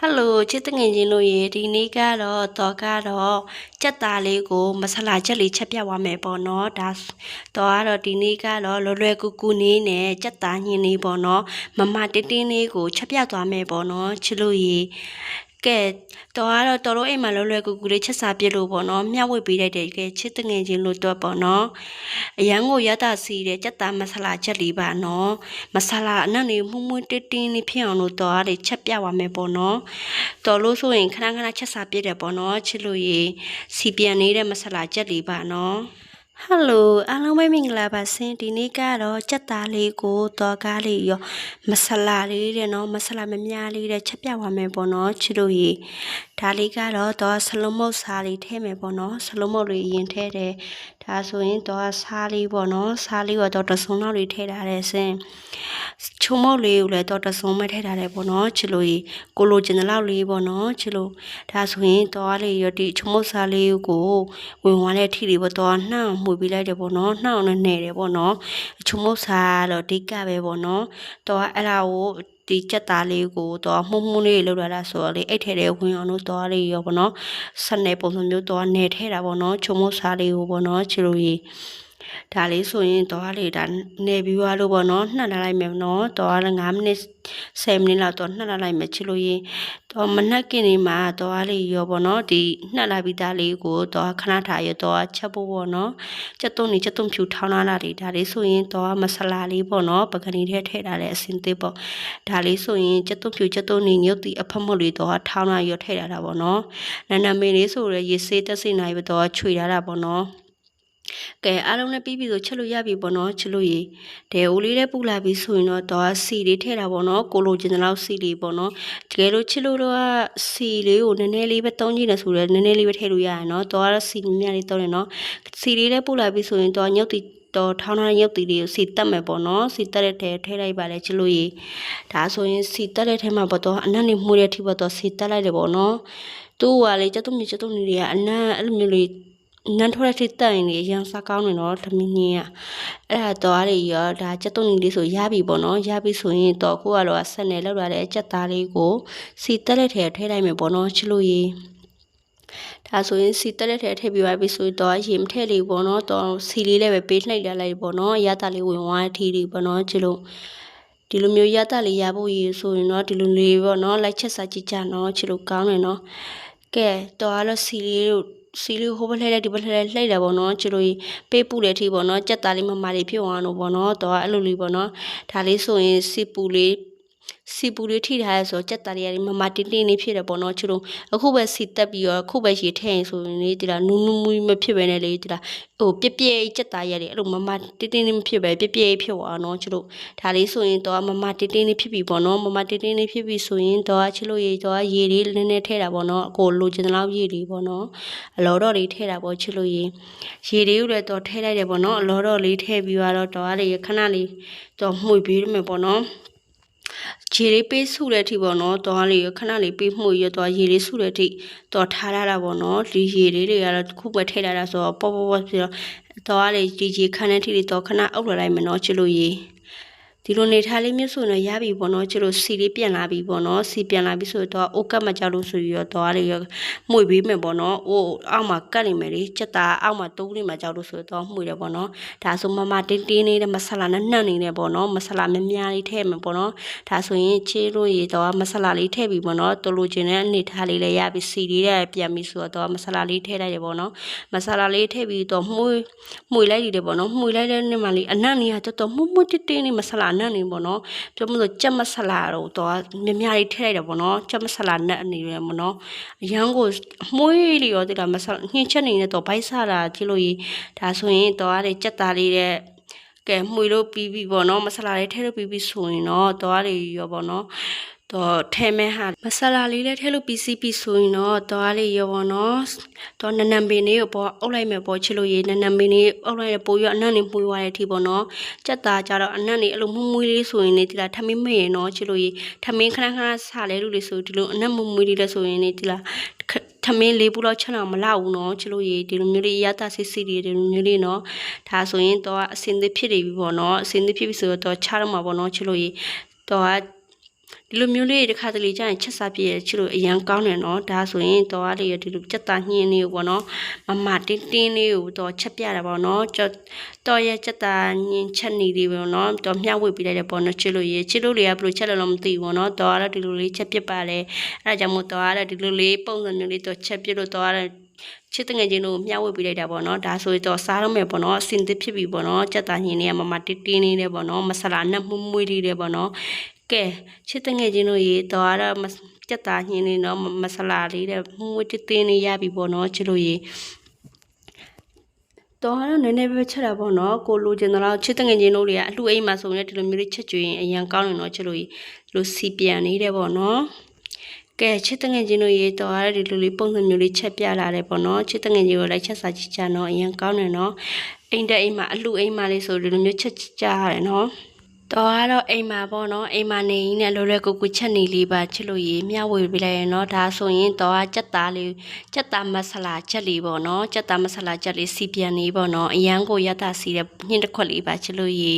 ဟယ်လိုချစ်တငယ်ချင်းတို့ရေဒီနေ့ကတော့တော့ကတော့ကြက်သားလေးကိုမဆလာချက်လေးချက်ပြသွားမယ်ပေါ့နော်ဒါတော့ကတော့ဒီနေ့ကတော့လွယ်လွယ်ကူကူနေနဲ့ကြက်သားညင်းလေးပေါ့နော်မမတင်းတင်းလေးကိုချက်ပြသွားမယ်ပေါ့နော်ချစ်လို့ရေ ကဲတော့ကတော့တော်တော်အိမ်မှာလွယ်လွယ်ကူကူလေးချက်စားပြလို့ပေါ့နော်မျှဝေပေးလိုက်တယ်ကဲချစ်တငယ်ချင်းလို့တော့ပေါ့နော်အရန်ကိုရတာစီတဲ့ကြက်သားမဆလာချက်လေးပါနော်မဆလာအနက်နေမှုမှုတင်းတင်းလေးဖြစ်အောင်လို့တော့ရချက်ပြသွားမယ်ပေါ့နော်တော်လို့ဆိုရင်ခဏခဏချက်စားပြည့်တယ်ပေါ့နော်ချစ်လို့ရေစီပြန်နေတဲ့မဆလာချက်လေးပါနော် ဟယ်လိုအားလုံးပဲမင်္ဂလာပါဆင်းဒီနေ့ကတော့ကြက်သားလေးကိုတော့ကားလေးရောမဆလာလေးတဲ့နော်မဆလာမများလေးတဲ့ချက်ပြသွားမယ်ပေါ့နော်ချစ်လို့ရေဒါလေးကတော့တော့ဆလုံးမုတ်စားလေးထည့်မယ်ပေါ့နော်ဆလုံးမုတ်လေးရင်ထည့်တယ်ဒါဆိုရင်တော့စားလေးပေါ့နော်စားလေးကတော့တဆုံလောက်လေးထည့်ထားတယ်ဆင်းချုံမုတ်လေးကိုလည်းတော့တဆုံမဲ့ထည့်ထားတယ်ပေါ့နော်ချစ်လို့ရေကိုလိုချင်တဲ့လောက်လေးပေါ့နော်ချစ်လို့ဒါဆိုရင်တော့လေးရောဒီချုံမုတ်စားလေးကိုဝင်သွားတဲ့ထိလေးပေါ့တော့နှောင်းမှုပေးလိုက်တယ်ပေါ့နော်နှောင်းနဲ့နေတယ်ပေါ့နော်ချုံမုတ်စားတော့ဒီကပဲပေါ့နော်တော့အဲ့ဒါကိုဒီချက်သားလေးကိုတော့မှုမှုလေးလောက်လာတာဆိုတော့လေအဲ့ထဲထဲဝင်အောင်လို့တော့လေးရောပေါ့နော်ဆက်နေပုံစံမျိုးတော့နေထဲတာပေါ့နော်ချုံမုတ်စားလေးကိုပေါ့နော်ချီလိုကြီး ဒါလေးဆိုရင်တော့လေဒါနေပြီးသွားလို့ပေါ့နော်နှက်လာလိုက်မယ်နော်တော့လည်း9မိနစ်10မိနစ်လောက်တော့နှက်လာလိုက်မယ်ချီလိုကြီးတော့မနှက်ကင်နေမှာတော့လေးရောပေါ့နော်ဒီနှက်လာပြီးသားလေးကိုတော့ခဏထားရတော့ချက်ဖို့ပေါ့နော်ချက်သွန်းနေချက်သွန်းဖြူထောင်းလာတာလေးဒါလေးဆိုရင်တော့မဆလာလေးပေါ့နော်ပကတိထဲထည့်ထားတဲ့အစင်သေးပေါ့ဒါလေးဆိုရင်ချက်သွန်းဖြူချက်သွန်းနေညုတ်တီအဖက်မလို့တော့ထောင်းလာရထည့်ထားတာပေါ့နော်နာနာမင်းလေးဆိုရရေစေးတက်စိနိုင်ပြီးတော့ချွေထားတာပေါ့နော် ကဲအားလုံးလည်းပြီးပြီဆိုချက်လို့ရပြီပေါ့နော်ချက်လို့ရေဒဲအိုလေးလည်းပူလာပြီဆိုရင်တော့တော့စီလေးထည့်တာပေါ့နော်ကိုလိုချင်တဲ့လောက်စီလေးပေါ့နော်တကယ်လို့ချက်လို့တော့စီလေးကိုနည်းနည်းလေးပဲတုံးကြည့်နေဆိုတော့နည်းနည်းလေးပဲထည့်လို့ရရနော်တော့စီမြမြလေးတုံးနေနော်စီလေးလည်းပူလာပြီဆိုရင်တော့ညုတ်တီတော့ထောင်းထောင်းရုပ်တီလေးကိုစီတက်မယ်ပေါ့နော်စီတက်တဲ့ထဲထည့်လိုက်ပါလေချလို့ရေဒါဆိုရင်စီတက်တဲ့ထဲမှာပေါ့တော့အနက်နေမှုတဲ့ထိပေါ့တော့စီတက်လိုက်တယ်ပေါ့နော်သူ့ကလေကျတုံမြေကျတုံနေတွေကအနက်အဲ့လိုမျိုးလေး နန်းထွက်တဲ့တိုင်နေရန်စားကောင်းနေတော့သမင်းကြီးကအဲ့ဒါတော့အဲ့ရောဒါကြက်တုံးလေးဆိုရပြီပေါ့နော်ရပြီဆိုရင်တော့ကိုကတော့ဆက်နေလောက်လာတဲ့ကြက်သားလေးကိုစီတက်လက်ထဲထည့်လိုက်မယ်ပေါ့နော်ချလို့ရေဒါဆိုရင်စီတက်လက်ထဲထည့်ပြပါပြီဆိုတော့ရေမထည့်လေးပေါ့နော်တော့စီလေးလည်းပဲပေးနှိပ်လိုက်လိုက်ပေါ့နော်ရတာလေးဝင်သွားတဲ့ထီလေးပေါ့နော်ချလို့ဒီလိုမျိုးရတာလေးရဖို့ရေဆိုရင်တော့ဒီလိုလေးပေါ့နော်လိုက်ချက်စားကြည့်ကြနော်ချလို့ကောင်းတယ်နော်ကဲတော့အဲ့လိုစီလေးတို့ စီလေးဟိုဘက်လှည့်လိုက်ဒီဘက်လှည့်လိုက်လှည့်တယ်ပေါ့နော်ချီလိုပေးပူတဲ့အထိပေါ့နော်ကြက်သားလေးမမလေးဖြစ်အောင်လို့ပေါ့နော်တော့အဲ့လိုလေးပေါ့နော်ဒါလေးဆိုရင်စီပူလေး စီပူလေးထိထားရဲဆိုကြက်သားလေးကမမတင်းတင်းလေးဖြစ်တယ်ပေါ့နော်ချီလိုအခုပဲစီတက်ပြီးတော့အခုပဲရေထည့်ရင်ဆိုရင်လေဒီလားနူးနူးမူးမဖြစ်ပဲနဲ့လေဒီလားဟိုပြက်ပြက်ကြက်သားရတယ်အဲ့လိုမမတင်းတင်းလေးမဖြစ်ပဲပြက်ပြက်ဖြစ်သွားနော်ချီလိုဒါလေးဆိုရင်တော့မမတင်းတင်းလေးဖြစ်ပြီပေါ့နော်မမတင်းတင်းလေးဖြစ်ပြီဆိုရင်တော့ချီလိုရေတော့ရေလေးနည်းနည်းထည့်တာပေါ့နော်အကိုလိုချင်တဲ့လောက်ရေလေးပေါ့နော်အလောတော့လေးထည့်တာပေါ့ချီလိုရေရေလေးကိုလည်းတော့ထည့်လိုက်တယ်ပေါ့နော်အလောတော့လေးထည့်ပြီးတော့တော့အဲ့ဒီခဏလေးတော့မှု့ပြီးမယ်ပေါ့နော် ခြေလေးပေးဆုတဲ့အထိပေါ့နော်သွားလေးရခဏလေးပေးမှုရသွားရေလေးဆုတဲ့အထိတော့ထားရတာပေါ့နော်ဒီရေလေးတွေကတော့ခုပဲထည့်လာတာဆိုတော့ပေါ့ပေါ့ပေါ့ပြီးတော့သွားလေးဒီရေခန်းတဲ့ထိလေးတော့ခဏအုပ်လိုက်မယ်နော်ချစ်လို့ရေ ဒီလိုနေထားလေးမျိုးဆိုရင်ရပြီပေါ့နော်ကျလို့စီလေးပြန်လာပြီပေါ့နော်စီပြန်လာပြီဆိုတော့အိုကတ်မကြောက်လို့ဆိုပြီးတော့သွားလေးမှုပေးမယ်ပေါ့နော်အိုအောက်မှာကတ်နေမယ်လေစက်သားအောက်မှာတိုးလေးမှာကြောက်လို့ဆိုတော့မှုတယ်ပေါ့နော်ဒါဆိုမမတင်းတင်းနေတဲ့မဆလာနဲ့နှံ့နေတယ်ပေါ့နော်မဆလာများများလေးထည့်မယ်ပေါ့နော်ဒါဆိုရင်ချေးလို့ရတော့မဆလာလေးထည့်ပြီပေါ့နော်တိုးလို့ခြင်းတဲ့အနေထားလေးလည်းရပြီစီလေးလည်းပြန်ပြီဆိုတော့မဆလာလေးထည့်လိုက်တယ်ပေါ့နော်မဆလာလေးထည့်ပြီးတော့မှုမှုလိုက်ရတယ်ပေါ့နော်မှုလိုက်တဲ့နေ့မှလေးအနံ့နေရတော့တော့မှုမှုတင်းတင်းနေမဆလာနတ်နေပေါ့နော်ပြောမလို့ကြက်မဆလာတော့တော့မြများလေးထည့်လိုက်တယ်ပေါ့နော်ကြက်မဆလာနတ်အနေနဲ့ပေါ့နော်အရန်ကိုမွေးလေးရောတိလာမဆလာညှင်းချက်နေနဲ့တော့ဘိုက်ဆလာကြည့်လို့ရဒါဆိုရင်တော့အဲ့ကြက်သားလေးတဲ့ကဲမှွေလို့ပြီးပြီပေါ့နော်မဆလာလေးထည့်လို့ပြီးပြီဆိုရင်တော့တော့အဲ့ရောပေါ့နော် တော့ထဲမဲဟာမဆလာလေးလည်းထဲလို့ပြီးစီးပြီးဆိုရင်တော့သွားလေးရောပေါ့နော်တော့နနံပင်လေးကိုပေါ့အုပ်လိုက်မယ်ပေါ့ချစ်လို့ရေးနနံပင်လေးအုပ်လိုက်ရပိုးရအနံ့နေမှုသွားတဲ့အထိပေါ့နော်ကြက်သားကြတော့အနံ့နေအဲ့လိုမှုမွေးလေးဆိုရင်နေဒီလားထမင်းမရင်တော့ချစ်လို့ရေးထမင်းခဏခဏဆလဲလို့လေဆိုဒီလိုအနံ့မှုမွေးလေးလဲဆိုရင်နေဒီလားထမင်းလေးပူလောက်ချက်တော့မလောက်ဘူးနော်ချစ်လို့ရေးဒီလိုမျိုးလေးရတာစစ်စစ်လေးဒီလိုမျိုးလေးနော်ဒါဆိုရင်တော့အစင်သစ်ဖြစ်နေပြီပေါ့နော်အစင်သစ်ဖြစ်ပြီဆိုတော့ချားတော့မှာပေါ့နော်ချစ်လို့ရေးတော့ ဒီလိုမျိုးလေးတစ်ခါတလေကြာရင်ချက်စားပြည့်ချစ်လို့အရန်ကောင်းတယ်နော်ဒါဆိုရင်တော့အားလေးရဒီလိုချက်သားညင်းလေးကိုပေါ့နော်မမတင်းတင်းလေးကိုတော့ချက်ပြတာပေါ့နော်ကြောတော့ရဲ့ချက်သားညင်းချက်နေလေးပေါ့နော်တော့မျှဝေပေးလိုက်တယ်ပေါ့နော်ချစ်လို့ရေချစ်လို့လေးကဘယ်လိုချက်လဲတော့မသိဘူးပေါ့နော်တော့အားတော့ဒီလိုလေးချက်ပြပါလေအဲဒါကြောင့်မို့တော့အားတော့ဒီလိုလေးပုံစံမျိုးလေးတော့ချက်ပြလို့တော့အားတော့ချစ်တငယ်ချင်းတို့မျှဝေပေးလိုက်တာပေါ့နော်ဒါဆိုရင်တော့စားတော့မယ်ပေါ့နော်အစင်သစ်ဖြစ်ပြီပေါ့နော်ချက်သားညင်းလေးကမမတင်းတင်းလေးလေးပေါ့နော်မဆလာနဲ့မှုမွေးလေးလေးပေါ့နော် ကဲချစ်တငယ်ချင်းတို့ရေတော့အဲ့တော့စက်သားညင်းနေတော့မဆလာလေးတဲ့မှုဝတ်တင်းနေရပြီပေါ့နော်ချစ်လို့ရေတော့အဲ့တော့နည်းနည်းပဲချက်တာပေါ့နော်ကိုလိုချင်တော့ချစ်တငယ်ချင်းတို့တွေကအလှအိမ်မှာဆိုရင်ဒီလိုမျိုးလေးချက်ကျွေးရင်အရန်ကောင်းတယ်နော်ချစ်လို့ရေဒီလိုစီပြန်နေတယ်ပေါ့နော်ကဲချစ်တငယ်ချင်းတို့ရေတော့အဲ့ဒီလိုလေးပုံစံမျိုးလေးချက်ပြလာတယ်ပေါ့နော်ချစ်တငယ်ချင်းကိုလိုက်ချက်စားကြည့်ကြနော်အရင်ကောင်းတယ်နော်အိမ်တက်အိမ်မှာအလှအိမ်မှာလေးဆိုဒီလိုမျိုးချက်ကြရတယ်နော် တော့ကတော့အိမ်မှာပေါ့နော်အိမ်မှာနေရင်းနဲ့လိုလွယ်ကူကူချက်နေလေးပါချစ်လို့ရေမျှဝေပေးလိုက်ရင်နော်ဒါဆိုရင်တော့ကချက်သားလေးချက်သားမဆလာချက်လေးပေါ့နော်ချက်သားမဆလာချက်လေးစီပြန်နေပေါ့နော်အရန်ကိုရတာစီတဲ့ညှင်းတစ်ခွက်လေးပါချစ်လို့ရေ